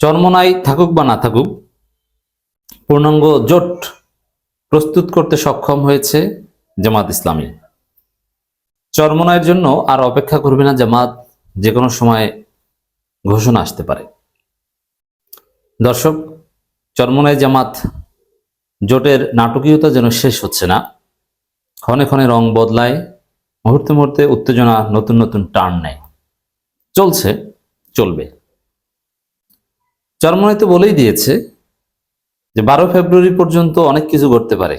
চরমনাই থাকুক বা না থাকুক, পূর্ণাঙ্গ জোট প্রস্তুত করতে সক্ষম হয়েছে জামাত ইসলামী। চরমনাইয়ের জন্য আর অপেক্ষা করবে না জামাত, যে কোনো সময় ঘোষণা আসতে পারে। দর্শক চরমনাই জামাত, জোটের নাটকীয়তা যেন শেষ হচ্ছে না, ক্ষণে ক্ষণে রং বদলায়, মুহূর্তে মুহূর্তে উত্তেজনা নতুন নতুন টার্ন নেয়। চলছে, চলবে। চরমনাই তো বলেই দিয়েছে যে বারো ফেব্রুয়ারি পর্যন্ত অনেক কিছু করতে পারে।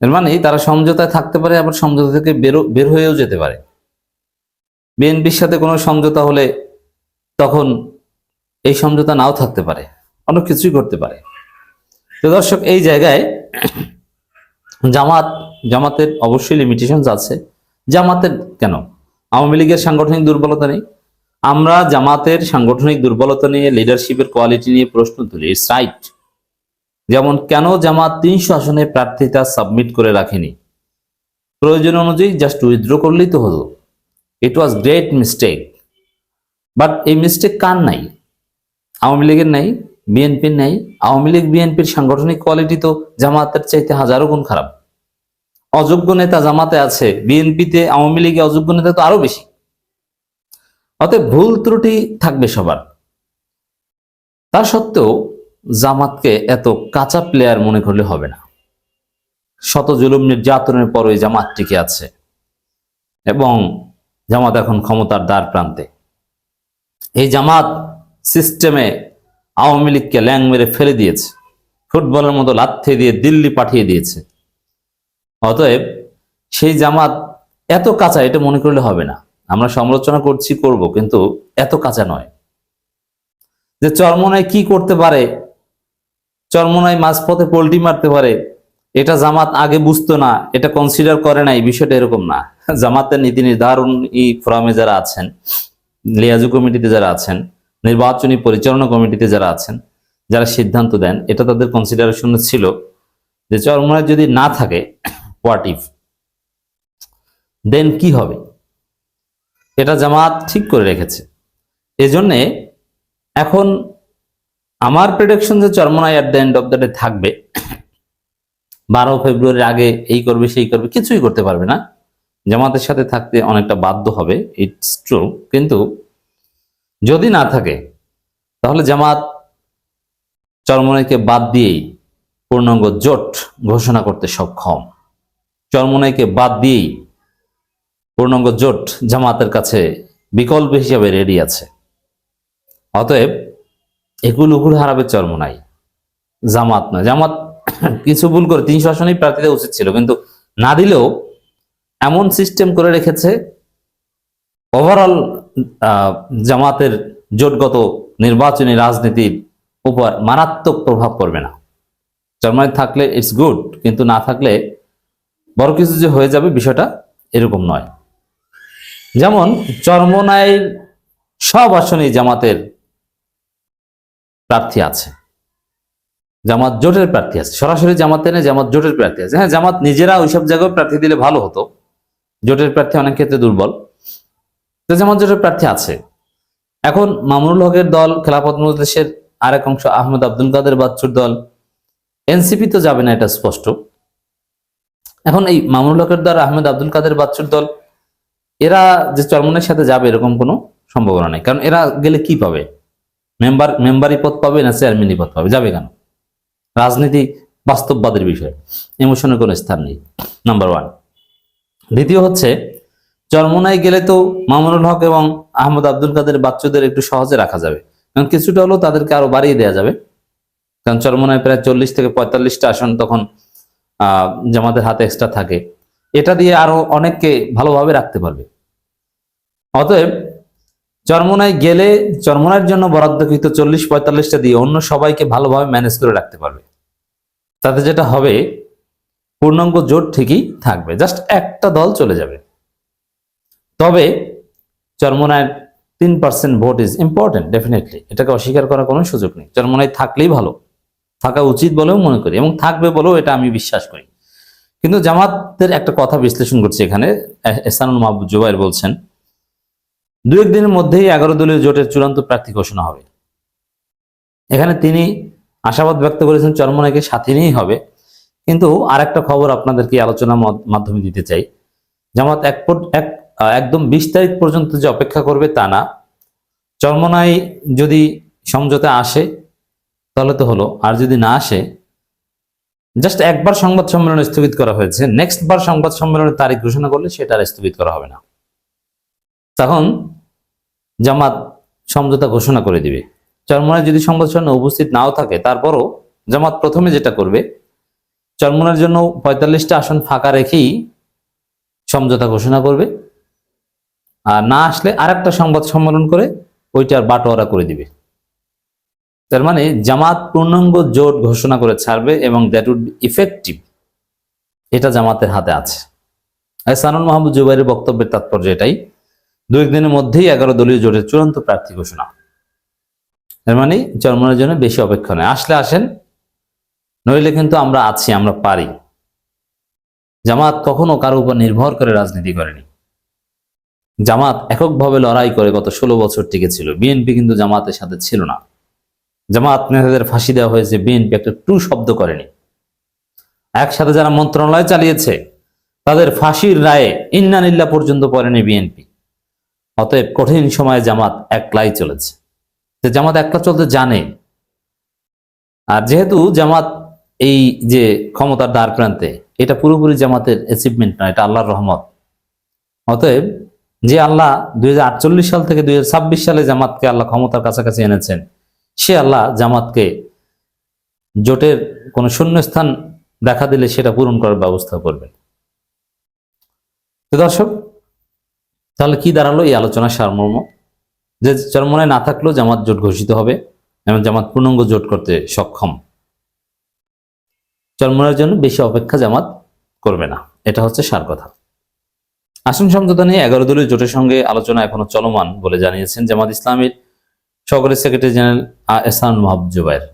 এর মানে তারা সমঝোতায় থাকতে পারে, আবার সমঝোতা থেকে বেরো বের হয়েও যেতে পারে। বিএনপির সাথে কোনো সমঝোতা হলে তখন এই সমঝোতা নাও থাকতে পারে অনেক কিছুই করতে পারে। তো দর্শক, এই জায়গায় জামাত, জামাতের অবশ্যই লিমিটেশন আছে। জামাতের কেন? আওয়ামী লীগের সাংগঠনিক দুর্বলতা নেই। আমরা জামাতের সাংগঠনিক দুর্বলতা নিয়ে লিডারশিপের কোয়ালিটি নিয়ে প্রশ্ন তুলি। ইটস রাইট যেমন, কেন জামাত তিনশো আসনে প্রার্থিতা সাবমিট করে রাখেনি? প্রয়োজন অনুযায়ী জাস্ট উইথড্র করলেই তো হতো it was great mistake but এই মিস্টেক কার নাই? আওয়ামী লীগের নাই? বিএনপির নাই? আওয়ামী লীগ বিএনপির সাংগঠনিক কোয়ালিটি তো জামাতের চাইতে হাজারো গুণ খারাপ। অযোগ্য নেতা জামাতে আছে বিএনপিতে আওয়ামী লীগে অযোগ্য নেতা তো আরও বেশি। অতএব ভুল ত্রুটি থাকবে সবার। তা সত্ত্বেও জামাতকে এত কাঁচা প্লেয়ার মনে করলে হবে না। শত জুলুম নির্যাতনের পর ওই জামাত টিকে আছে এবং জামাত এখন ক্ষমতার দ্বার প্রান্তে। এই জামাত সিস্টেমে আওয়ামী লীগকে ল্যাং মেরে ফেলে দিয়েছে, ফুটবলের মতো লাথে দিয়ে দিল্লি পাঠিয়ে দিয়েছে। অতএব সেই জামাত এত কাঁচা, এটা মনে করলে হবে না। আমরা সমালোচনা করছি, করব, কিন্তু এত কাঁচা নয়। যে চরমনায় কি করতে পারে, চরমনায় মাঝপথে পোল্টি মারতে পারে, এটা জামাত আগে বুঝতো না, এটা কনসিডার করে না এই বিষয়টা এরকম না। জামাতের নীতি নির্ধারণ ই ফোরামে যারা আছেন, লিয়াজু কমিটিতে যারা আছেন, নির্বাচনী পরিচালনা কমিটিতে যারা আছেন, যারা সিদ্ধান্ত দেন, এটা তাদের কনসিডারেশন ছিল যে চরমনায় যদি না থাকে হোয়াট ইফ দেন কি হবে? এটা জামাত ঠিক করে রেখেছে। এজন্যে এখন আমার প্রেডিকশন যে Charmonai at the end of the day থাকবে, বারো ফেব্রুয়ারির আগে এই করবে, সেই করবে, কিছুই করতে পারবে না। জামাতের সাথে থাকতে অনেকটা বাধ্য হবে ইটস ট্রু কিন্তু যদি না থাকে, তাহলে জামাত চরমনাইকে বাদ দিয়েই পূর্ণাঙ্গ জোট ঘোষণা করতে সক্ষম। চরমনাইকে বাদ দিয়েই পূর্ণাঙ্গ জোট জামাতের কাছে বিকল্প হিসাবে রেডি আছে। অতএব এগুলো উগুল হারাবে চরমনাই জামাত না জামাত কিছু ভুল করে, তিনশো আসনেই প্রার্থী দেওয়া উচিত ছিল, কিন্তু না দিলেও এমন সিস্টেম করে রেখেছে ওভারঅল জামাতের জোটগত নির্বাচনী রাজনীতির উপর মারাত্মক প্রভাব পড়বে না। চরমনাই থাকলে ইটস গুড কিন্তু না থাকলে বড় কিছু যে হয়ে যাবে বিষয়টা এরকম নয়। যেমন চরমনাইয়ের সব আসনেই জামাতের প্রার্থী আছে। জামাত জোটের প্রার্থী আছে। সরাসরি জামাতে নেই জামাত জোটের প্রার্থী আছে। হ্যাঁ জামাত নিজেরা ওইসব জায়গায় প্রার্থী দিলে ভালো হতো। জোটের প্রার্থী অনেক ক্ষেত্রে দুর্বল। তো জামাত জোটের প্রার্থী আছে। এখন মামুনুল হকের দল, খেলাফত মজলিসের আরেক অংশ, আহমেদ আব্দুল কাদের বাচ্চুর দল, এনসিপি তো যাবে না, এটা স্পষ্ট। এখন এই মামুনুল হকের দল, আহমেদ আব্দুল কাদের বাচ্চুর দল এরা যে চরমনের সাথে যাবে এরকম কোনো সম্ভাবনা নেই। কারণ এরা গেলে কি পাবে? মেম্বার, মেম্বারি পদ পাবে না চেয়ারম্যানই পদ পাবে? যাবে কেন? রাজনীতি বাস্তববাদের বিষয়। ইমোশনের কোনো স্থান নেই। নাম্বার ওয়ান দ্বিতীয় হচ্ছে, চরমনায় গেলে তো মামুনুল হক এবং আহমদ আব্দুল কাদের বাচ্চাদের একটু সহজে রাখা যাবে। কারণ কিছুটা হলেও তাদেরকে আরও বাড়িয়ে দেওয়া যাবে। কারণ চরমনায় প্রায় চল্লিশ থেকে পঁয়তাল্লিশটা আসন তখন, আহ, জামাতের হাতে এক্সট্রা থাকে। এটা দিয়ে আরও অনেককে ভালোভাবে রাখতে পারবে। অতএব চরমনায় গেলে চরমনার জন্য বরাদ্দকৃত চল্লিশ পঁয়তাল্লিশটা দিয়ে অন্য সবাইকে ভালোভাবে ম্যানেজ করে রাখতে পারবে। তাতে যেটা হবে, পূর্ণাঙ্গ জোট ঠিকই থাকবে, জাস্ট একটা দল চলে যাবে। তবে চরমনায় তিন percent vote is important definitely এটাকে অস্বীকার করার কোনো সুযোগ নেই। চরমনায় থাকলেই ভালো, থাকা উচিত বলেও মনে করি, এবং থাকবে বলেও এটা আমি বিশ্বাস করি। কিন্তু জামাতের একটা কথা বিশ্লেষণ করছি এখানে এসানুল মাহবুব জুবাইর বলছেন দু একদিনের মধ্যেই এগারো দলীয় জোটের চূড়ান্ত প্রার্থী ঘোষণা হবে। এখানে তিনি আশাবাদ ব্যক্ত করেছেন চরমনাইকে সাথে নিয়েই হবে। কিন্তু আর একটা খবর আপনাদেরকে আলোচনা মাধ্যমে দিতে চাই। জামাত এক একদম বিশ তারিখ পর্যন্ত যে অপেক্ষা করবে তা না। চরমনাই যদি সমঝোতা আসে, তাহলে তো হলো। আর যদি না আসে, জাস্ট একবার সংবাদ সম্মেলন স্থগিত করা হয়েছে। নেক্সট বার সংবাদ সম্মেলনের তারিখ ঘোষণা করলে সেটা আর স্থগিত করা হবে না। তখন জামাত সমঝোতা ঘোষণা করে দিবে। চরমনায় যদি সংবাদ সম্মেলনে উপস্থিত নাও থাকে, তারপরও জামাত প্রথমে যেটা করবে, চরমনার জন্য পঁয়তাল্লিশটা আসন ফাঁকা রেখেই সমঝোতা ঘোষণা করবে। আর না আসলে আরেকটা সংবাদ সম্মেলন করে ওইটার বাটোয়ারা করে দিবে। তার মানে জামাত পূর্ণাঙ্গ জোট ঘোষণা করে ছাড়বে এবং দ্যাট উড ইফেক্টিভ এটা জামাতের হাতে আছে। সানুল মাহমুদ জুবাইরের বক্তব্যের তাৎপর্য এটাই। দু একদিনের মধ্যেই এগারো দলীয় জোটের চূড়ান্ত প্রার্থী ঘোষণা। এর মানে চরমনের জন্য বেশি অপেক্ষা নেই। আসলে আসেন, নইলে কিন্তু আমরা আছি, আমরা পারি। জামাত কখনো কারও উপর নির্ভর করে রাজনীতি করেনি। জামাত এককভাবে লড়াই করে গত ষোলো বছর টিকেছিল বিএনপি কিন্তু জামাতের সাথে ছিল না। জামাত নেতাদের ফাঁসি দেওয়া হয়েছে, বিএনপি একটা টু শব্দ করেনি। একসাথে যারা মন্ত্রণালয় চালিয়েছে, তাদের ফাঁসির রায়ে ইন্নানিল্লা পর্যন্ত পড়েনি বিএনপি। অতএব কঠিন সময়ে জামাত একলাই চলেছে। তো জামাত একলা চলতে জানে। আর যেহেতু জামাত এই যে ক্ষমতার দ্বার প্রান্তে, এটা পুরোপুরি জামাতের অ্যাচিভমেন্ট না এটা আল্লাহর রহমত। অতএব যে আল্লাহ দুই হাজার আটচল্লিশ সাল থেকে দুই হাজার ছাব্বিশ সালে জামাতকে আল্লাহ ক্ষমতার কাছাকাছি এনেছেন, সে আল্লাহ জামাতকে জোটের কোনো শূন্যস্থান দেখা দিলে সেটা পূরণ করার ব্যবস্থা করবেন। দর্শক তাহলে কি দাঁড়াল এই আলোচনার সারমর্ম? যে চরমনায় না থাকলেও জামাত জোট ঘোষিত হবে এবং জামাত পূর্ণাঙ্গ জোট করতে সক্ষম। চরমনার জন্য বেশি অপেক্ষা জামাত করবে না। এটা হচ্ছে সার কথা। আসন সমঝোতা নিয়ে এগারো দলীয় জোটের সঙ্গে আলোচনা এখনও চলমান বলে জানিয়েছেন জামাত ইসলামের সহকারী সেক্রেটারি জেনারেল এহসান মাহবুব জুবাইর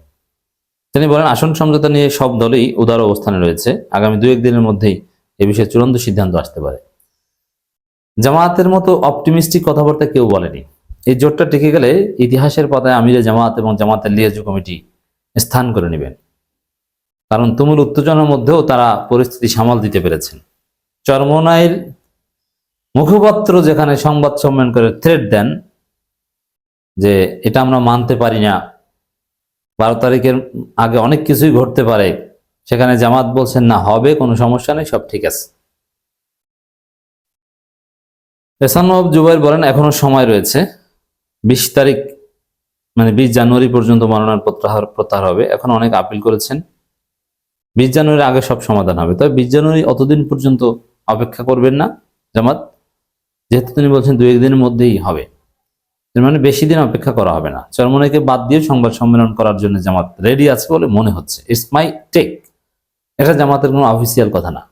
তিনি বলেন, আসন সমঝোতা নিয়ে সব দলই উদার অবস্থানে রয়েছে। আগামী দু একদিনের মধ্যেই এ বিষয়ে চূড়ান্ত সিদ্ধান্ত আসতে পারে। জামায়াতের মতো অপটিমিস্টিক কথাবার্তা কেউ বলেনি। এই জোটটা টিকে গেলে ইতিহাসের পাতায় আমিরে জামাত এবং জামাতের লিয়াজু কমিটি স্থান করে নেবেন। কারণ তুমুল উত্তেজনার মধ্যেও তারা পরিস্থিতি সামাল দিতে পেরেছেন। চরমনাইয়ের মুখপাত্র যেখানে সংবাদ সম্মেলন করে থ্রেট দেন যে এটা আমরা মানতে পারি না, বারো তারিখের আগে অনেক কিছুই ঘটতে পারে, সেখানে জামাত বলছেন, না, হবে, কোনো সমস্যা নেই, সব ঠিক আছে। এসান জুবাইর বলেন, এখনও সময় রয়েছে। বিশ তারিখ মানে বিশ জানুয়ারি পর্যন্ত মনোনয়ন প্রত্যাহার প্রত্যাহার হবে। এখন অনেক আপিল করেছেন। বিশ জানুয়ারির আগে সব সমাধান হবে। তবে বিশ জানুয়ারি অতদিন পর্যন্ত অপেক্ষা করবেন না, জামাত। যেহেতু তিনি বলছেন দুই একদিনের মধ্যেই হবে। মানে বেশি দিন অপেক্ষা করা হবে না। চরমনাইকে বাদ দিয়ে সংবাদ সম্মেলন করার জন্য জামাত রেডি আছে বলে মনে হচ্ছে। ইটস মাই টেক এটা জামাতের কোনো অফিসিয়াল কথা না।